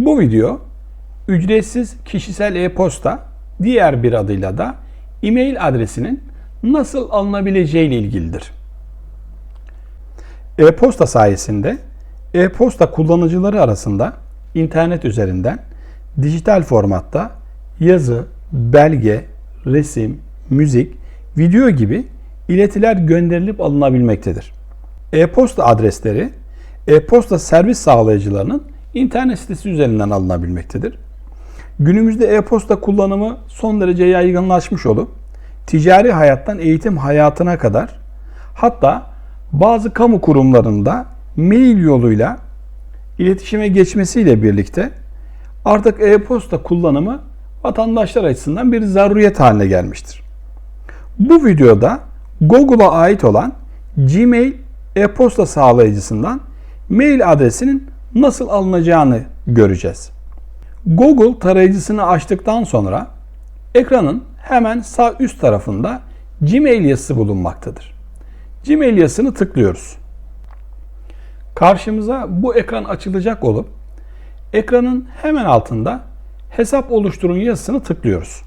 Bu video ücretsiz kişisel e-posta, diğer bir adıyla da e-mail adresinin nasıl alınabileceği ile ilgilidir. E-posta sayesinde e-posta kullanıcıları arasında internet üzerinden dijital formatta yazı, belge, resim, müzik, video gibi iletiler gönderilip alınabilmektedir. E-posta adresleri e-posta servis sağlayıcılarının internet sitesi üzerinden alınabilmektedir. Günümüzde e-posta kullanımı son derece yaygınlaşmış olup ticari hayattan eğitim hayatına kadar hatta bazı kamu kurumlarında mail yoluyla iletişime geçmesiyle birlikte artık e-posta kullanımı vatandaşlar açısından bir zaruriyet haline gelmiştir. Bu videoda Google'a ait olan Gmail e-posta sağlayıcısından mail adresinin nasıl alınacağını göreceğiz. Google tarayıcısını açtıktan sonra ekranın hemen sağ üst tarafında Gmail yazısı bulunmaktadır. Gmail yazısını tıklıyoruz. Karşımıza bu ekran açılacak olup ekranın hemen altında hesap oluşturun yazısını tıklıyoruz.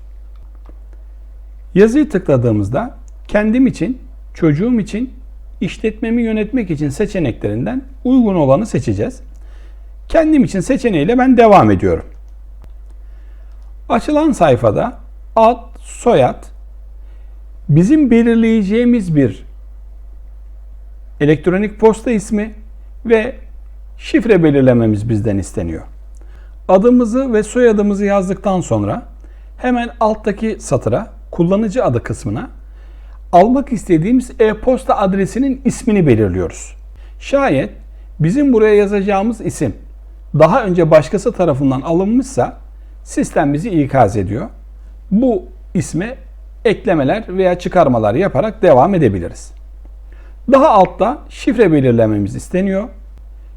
Yazıyı tıkladığımızda kendim için, çocuğum için, işletmemi yönetmek için seçeneklerinden uygun olanı seçeceğiz. Kendim için seçeneğiyle ben devam ediyorum. Açılan sayfada ad, soyad, bizim belirleyeceğimiz bir elektronik posta ismi ve şifre belirlememiz bizden isteniyor. Adımızı ve soyadımızı yazdıktan sonra hemen alttaki satıra kullanıcı adı kısmına almak istediğimiz e-posta adresinin ismini belirliyoruz. Şayet bizim buraya yazacağımız isim daha önce başkası tarafından alınmışsa sistem bizi ikaz ediyor. Bu isme eklemeler veya çıkarmalar yaparak devam edebiliriz. Daha altta şifre belirlememiz isteniyor.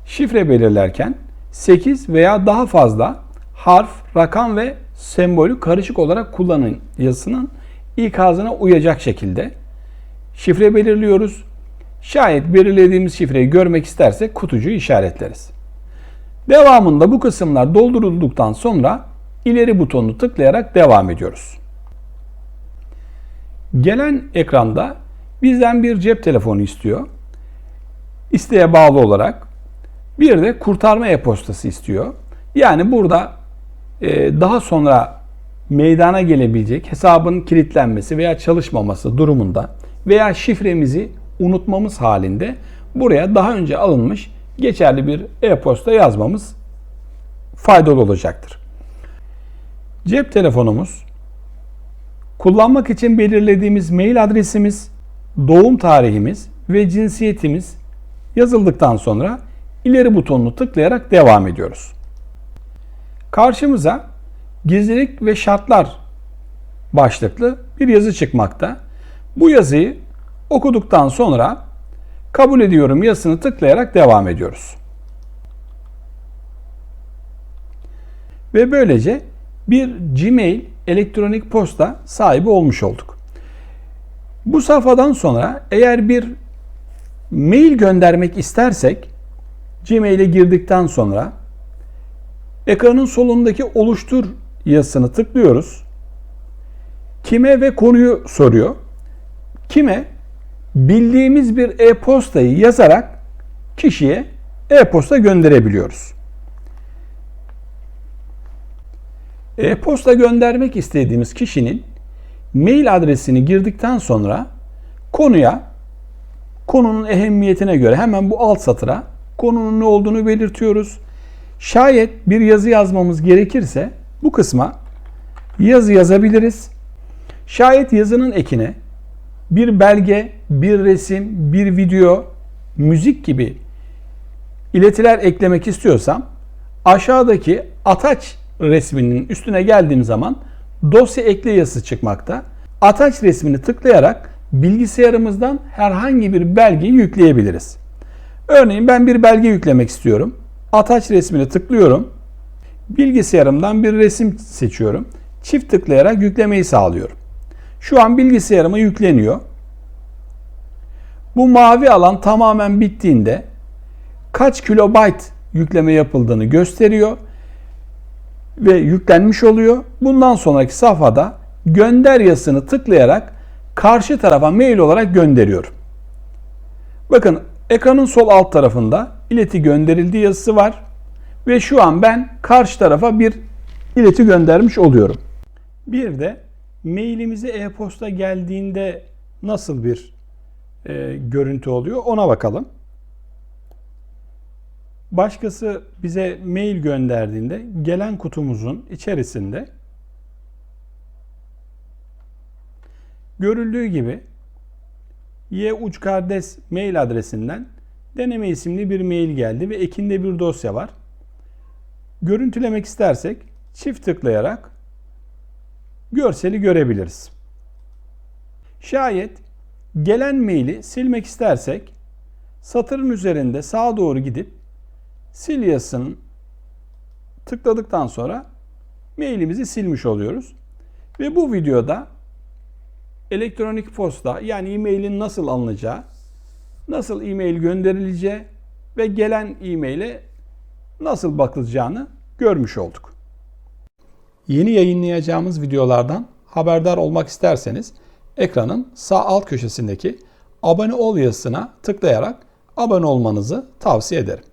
Şifre belirlerken 8 veya daha fazla harf, rakam ve sembolü karışık olarak kullanın yazısının ikazına uyacak şekilde şifre belirliyoruz. Şayet belirlediğimiz şifreyi görmek istersek kutucuğu işaretleriz. Devamında bu kısımlar doldurulduktan sonra ileri butonunu tıklayarak devam ediyoruz. Gelen ekranda bizden bir cep telefonu istiyor. İsteğe bağlı olarak bir de kurtarma e-postası istiyor. Yani burada e, daha sonra meydana gelebilecek hesabın kilitlenmesi veya çalışmaması durumunda veya şifremizi unutmamız halinde buraya daha önce alınmış geçerli bir e-posta yazmamız faydalı olacaktır. Cep telefonumuz, kullanmak için belirlediğimiz mail adresimiz, doğum tarihimiz ve cinsiyetimiz yazıldıktan sonra ileri butonunu tıklayarak devam ediyoruz. Karşımıza gizlilik ve şartlar başlıklı bir yazı çıkmakta. Bu yazıyı okuduktan sonra kabul ediyorum yazısını tıklayarak devam ediyoruz. Ve böylece bir Gmail elektronik posta sahibi olmuş olduk. Bu safhadan sonra eğer bir mail göndermek istersek Gmail'e girdikten sonra ekranın solundaki oluştur yazısını tıklıyoruz. Kime ve konuyu soruyor. Kime? Bildiğimiz bir e-postayı yazarak kişiye e-posta gönderebiliyoruz. E-posta göndermek istediğimiz kişinin mail adresini girdikten sonra konuya konunun ehemmiyetine göre hemen bu alt satıra konunun ne olduğunu belirtiyoruz. Şayet bir yazı yazmamız gerekirse bu kısma yazı yazabiliriz. Şayet yazının ekine bir belge, bir resim, bir video, müzik gibi iletiler eklemek istiyorsam aşağıdaki ataç resminin üstüne geldiğim zaman dosya ekle yazısı çıkmakta. Ataç resmini tıklayarak bilgisayarımızdan herhangi bir belgeyi yükleyebiliriz. Örneğin ben bir belge yüklemek istiyorum. Ataç resmini tıklıyorum. Bilgisayarımdan bir resim seçiyorum. Çift tıklayarak yüklemeyi sağlıyorum. Şu an bilgisayarıma yükleniyor. Bu mavi alan tamamen bittiğinde kaç kilobayt yükleme yapıldığını gösteriyor ve yüklenmiş oluyor. Bundan sonraki safhada gönder yazısını tıklayarak karşı tarafa mail olarak gönderiyorum. Bakın ekranın sol alt tarafında ileti gönderildi yazısı var ve şu an ben karşı tarafa bir ileti göndermiş oluyorum. Bir de mailimize e-posta geldiğinde nasıl bir e, görüntü oluyor ona bakalım. Başkası bize mail gönderdiğinde gelen kutumuzun içerisinde görüldüğü gibi Y uç kardeş mail adresinden deneme isimli bir mail geldi ve ekinde bir dosya var. Görüntülemek istersek çift tıklayarak görseli görebiliriz. Şayet gelen maili silmek istersek satırın üzerinde sağa doğru gidip sil yazısını tıkladıktan sonra mailimizi silmiş oluyoruz. Ve bu videoda elektronik posta yani e-mailin nasıl alınacağı, nasıl e-mail gönderileceği ve gelen e-maile nasıl bakılacağını görmüş olduk. Yeni yayınlayacağımız videolardan haberdar olmak isterseniz ekranın sağ alt köşesindeki abone ol yazısına tıklayarak abone olmanızı tavsiye ederim.